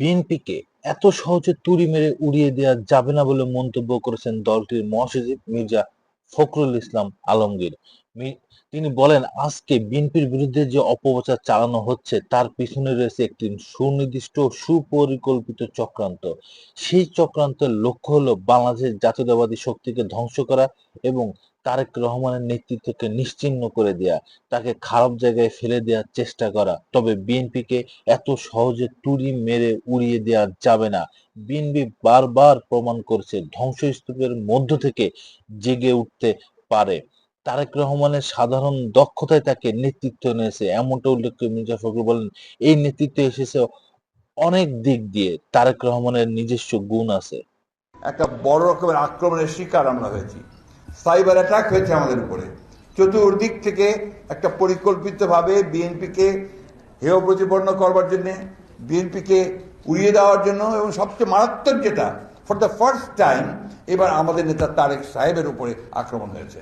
বিএনপিকে এত সহজে তুড়ি মেরে উড়িয়ে দেওয়া যাবে না বলে মন্তব্য করেছেন দলটির মহাসচিব মির্জা ফখরুল ইসলাম আলমগীর। তিনি বলেন, আজকে বিএনপির বিরুদ্ধে যে অপপ্রচার চালানো হচ্ছে, তার পিছনে রয়েছে একটি সুনির্দিষ্ট সুপরিকল্পিত চক্রান্ত। সেই চক্রান্তের লক্ষ্য হলো বাংলাদেশের জাতীয়তাবাদী শক্তিকে ধ্বংস করা এবং তারেক রহমানের নেতৃত্বকে নিশ্চিহ্ন করে দেয়া, তাকে খারাপ জায়গায় ফেলে দেওয়ার চেষ্টা করা। তবে বিএনপিকে এত সহজে তুড়ি মেরে উড়িয়ে দেওয়া যাবে না। বিএনপি বারবার প্রমাণ করছে, ধ্বংসস্তূপের মধ্য থেকে জেগে উঠতে পারে। তারেক রহমানের সাধারণ দক্ষতায় তাকে নেতৃত্ব নিয়েছে এমনটা উল্লেখ করে মির্জা ফখরুল বলেন, এই নেতৃত্ব এসেছে অনেক দিক দিয়ে তারেক রহমানের নিজস্ব গুণ আছে। একটা বড় রকমের আক্রমণের শিকার আমরা হয়েছি। সাইবার অ্যাটাক হয়েছে আমাদের উপরে। চতুর্দিক থেকে একটা পরিকল্পিতভাবে বিএনপিকে হেয় প্রতিপন্ন করবার জন্যে, বিএনপিকে উড়িয়ে দেওয়ার জন্য এবং সবচেয়ে মারাত্মক যেটা ফর দ্য ফার্স্ট টাইম এবার আমাদের নেতা তারেক সাহেবের উপরে আক্রমণ হয়েছে।